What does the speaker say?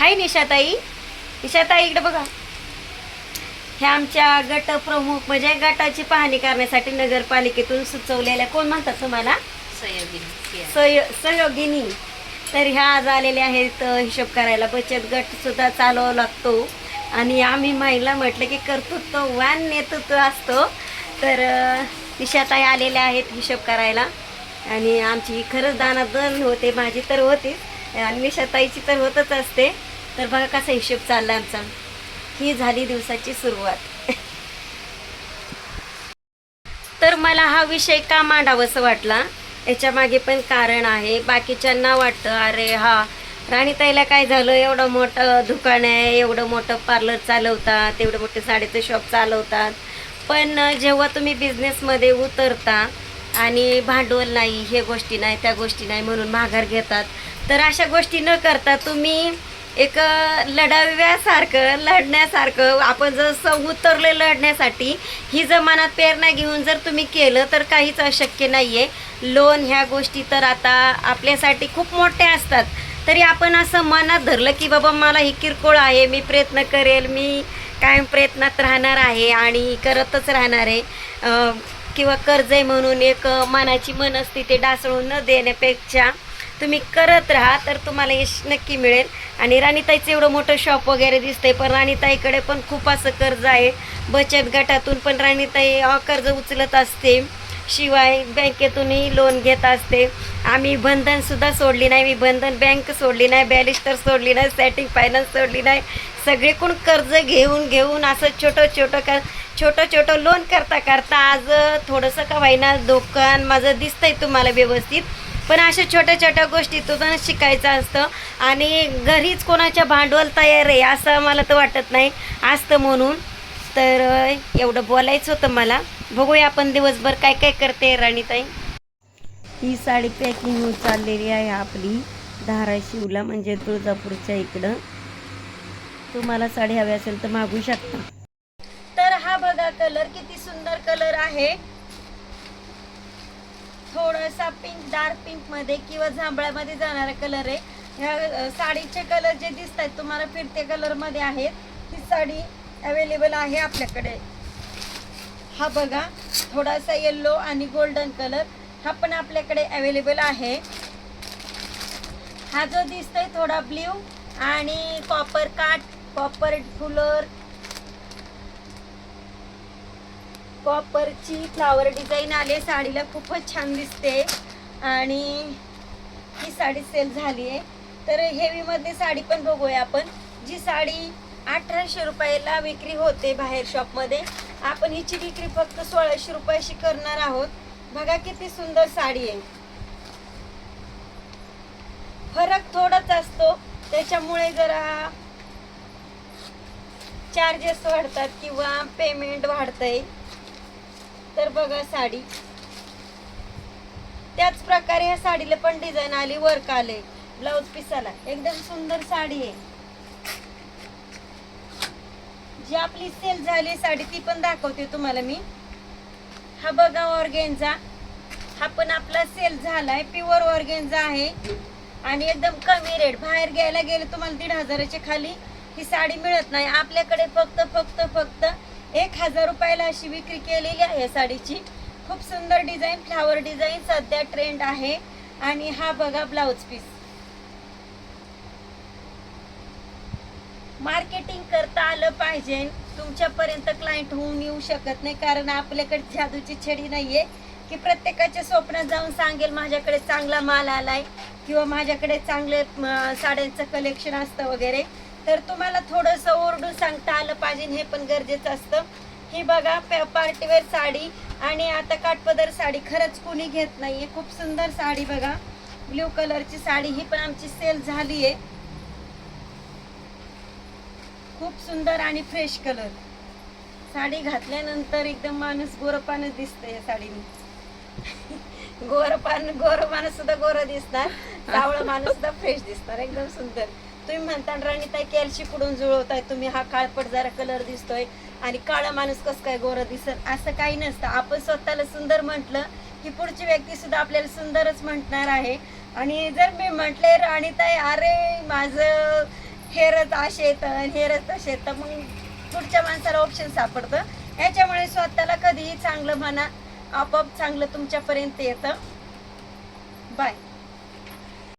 हाय निशाताई. निशाताई इकडे बघा. हे आमच्या गट प्रमुख म्हणजे गटाची पाहणी करण्यासाठी नगरपालिकेतून सुचवलेल्या कोण म्हणतात तुम्हाला? सय. सहयोगिनी. तर ह्या आज आलेल्या आहेत हिशोब करायला. बचत गट सुद्धा चालवावा लागतो. आणि आम्ही महिला म्हटलं की कर्तृत्व वान नेतृत्व असतो. तर निशाताई आलेल्या आहेत हिशोब करायला. आणि आमची खरंच दानादन होते माझी तर होतीच. आणि निशाताईची तर होतच असते. तर बघा कसा हिशोब चालला आमचा. ही झाली दिवसाची सुरुवात. तर मला हा विषय का मांडावंसं वाटला? याच्यामागे पण कारण आहे. बाकीच्यांना वाटतं अरे हा राणीताईला काय झालं? एवढं मोठं दुकान आहे एवढं मोठं पार्लर चालवतात एवढं मोठे साडीचं शॉप चालवतात. पण जेव्हा तुम्ही बिझनेसमध्ये उतरता आणि भांडवल नाही हे गोष्टी नाही त्या गोष्टी नाही म्हणून माघार घेतात तर अशा गोष्टी न करता तुम्ही एक लढाव्यासारखं लढण्यासारखं आपण जसं उतरले लढण्यासाठी ही जमानात प्रेरणा घेऊन जर तुम्ही केलं तर काहीच अशक्य नाही आहे लोन ह्या गोष्टी तर आता आपल्यासाठी खूप मोठ्या असतात. तरी आपण असं मनात धरलं की बाबा मला ही किरकोळ आहे मी प्रयत्न करेल मी कायम प्रयत्नात राहणार आहे आणि करतच राहणार आहे. किंवा कर्ज आहे म्हणून एक मनाची मनस्थिती डासळून न देण्यापेक्षा तुम्ही करत राहा तर तुम्हाला यश नक्की मिळेल. आणि राणीताईचं एवढं मोठं शॉप वगैरे दिसतंय पण राणीताईकडे पण खूप असं कर्ज आहे. बचत गटातून पण राणीताई कर्ज उचलत असते. शिवाय बँकेतूनही लोन घेत असते. आम्ही बंधनसुद्धा सोडली नाही. मी बंधन बँक सोडली नाही. बॅलिस्टर सोडली नाही. सॅटिंग फायनान्स सोडली नाही. सगळीकडून कर्ज घेऊन घेऊन असं छोटं छोटं कर छोटं छोटं लोन करता करता आज थोडंसं का व्हायना दुकान माझं दिसतंय तुम्हाला व्यवस्थित. पण अशा छोट्या छोट्या गोष्टीतून शिकायचं असतं. आणि घरीच कोणाच्या भांडवल तयार आहे असं मला तर वाटत नाही. असतं म्हणून. तर एवढं बोलायचं होतं मला. बघूया आपण दिवसभर काय काय करते राणीताई. ही साडी पॅकिंग होत चाललेली आहे आपली. धाराशिवला म्हणजे तुळजापूरच्या इकडं. तुम्हाला साडी हवी असेल तर मागू शकता. तर हा बघा कलर किती सुंदर कलर आहे. थोडासा पिंक डार्क पिंकमध्ये किंवा जांभळ्यामध्ये जाणारा कलर आहे. ह्या साडीचे कलर जे दिसत आहेत तुम्हाला फिरते कलरमध्ये आहेत. ही साडी अवेलेबल आहे आपल्याकडे. हा बघा थोडासा येल्लो आणि गोल्डन कलर हा पण आपल्याकडे अवेलेबल आहे. हा जो दिसतोय थोडा ब्ल्यू आणि कॉपर काट कॉपर फुलर कॉपरची फ्लावर डिझाईन आले साडीला खूपच छान दिसते. आणि ही साडी सेल झाली आहे. तर हेवीमध्ये साडी पण बघूया आपण. जी साडी अठराशे रुपयाला विक्री होते बाहेर शॉपमध्ये आपण हिची विक्री फक्त सोळाशे रुपयाशी करणार आहोत. बघा किती सुंदर साडी आहे. फरक थोडाच असतो. त्याच्यामुळे जरा चार्जेस वाढतात किंवा पेमेंट वाढतंय. तर बघा साडी. त्याच प्रकारे ह्या साडीला पण डिझाईन आली वर्क आले ब्लाऊज पिसाला एकदम सुंदर साडी आहे. जी आपली सेल झाली साडी ती पण दाखवते तुम्हाला मी. हा बघा ऑर्गेन्झा हा पण आपला सेल झालाय. प्युअर ऑर्गेन्झा आहे. आणि एकदम कमी रेट बाहेर घ्यायला गेले तुम्हाला दीड हजाराच्या खाली ही साडी मिळत नाही. आपल्याकडे फक्त फक्त फक्त एक हजार रुपयाला अशी विक्री केलेली आहे साडीची. खूप सुंदर डिझाईन फ्लावर डिझाईन सध्या ट्रेंड आहे. आणि हा बघा ब्लाऊज पीस मार्केटिंग करता आलं पाहिजे. तुमच्यापर्यंत क्लायंट होऊन येऊ शकत नाही. कारण आपल्याकडे जादूची छडी नाहीये. की प्रत्येकाच्या स्वप्नात जाऊन सांगेल माझ्याकडे चांगला माल आलाय. किंवा माझ्याकडे चांगले साड्यांचं कलेक्शन असतं वगैरे. तर तुम्हाला थोडंसं ओरडून सांगता आलं पाहिजे हे पण गरजेचं असतं. ही बघा पार्टीवेअर साडी आणि आता काठपदर साडी खरंच कुणी घेत नाहीये. खूप सुंदर साडी बघा. ब्ल्यू कलरची साडी ही पण आमची सेल झाली आहे खूप सुंदर आणि फ्रेश कलर. साडी घातल्यानंतर एकदम माणूस गोरपानच दिसतं या साडीने. गोरपान गोरपान सुद्धा गोर दिसतात सावळ माणूस सुद्धा फ्रेश दिसणार एकदम सुंदर. तुम्ही म्हणता राणीताई कॅल्शी कुडून जुळवताय तुम्ही? हा काळपट जरा कलर दिसतोय. आणि काळा माणूस कसं काय गोरं दिसत? असं काही नसतं. आपण स्वतःला सुंदर म्हटलं की पुढची व्यक्ती सुद्धा आपल्याला सुंदरच म्हणणार आहे. आणि जर मी म्हटले राणीताई अरे माझं हेरच असे येतं हेरच तसे येतं मग पुढच्या माणसाला ऑप्शन सापडतं. ह्याच्यामुळे स्वतःला कधीही चांगलं म्हणा आपोआप चांगलं तुमच्यापर्यंत येतं. बाय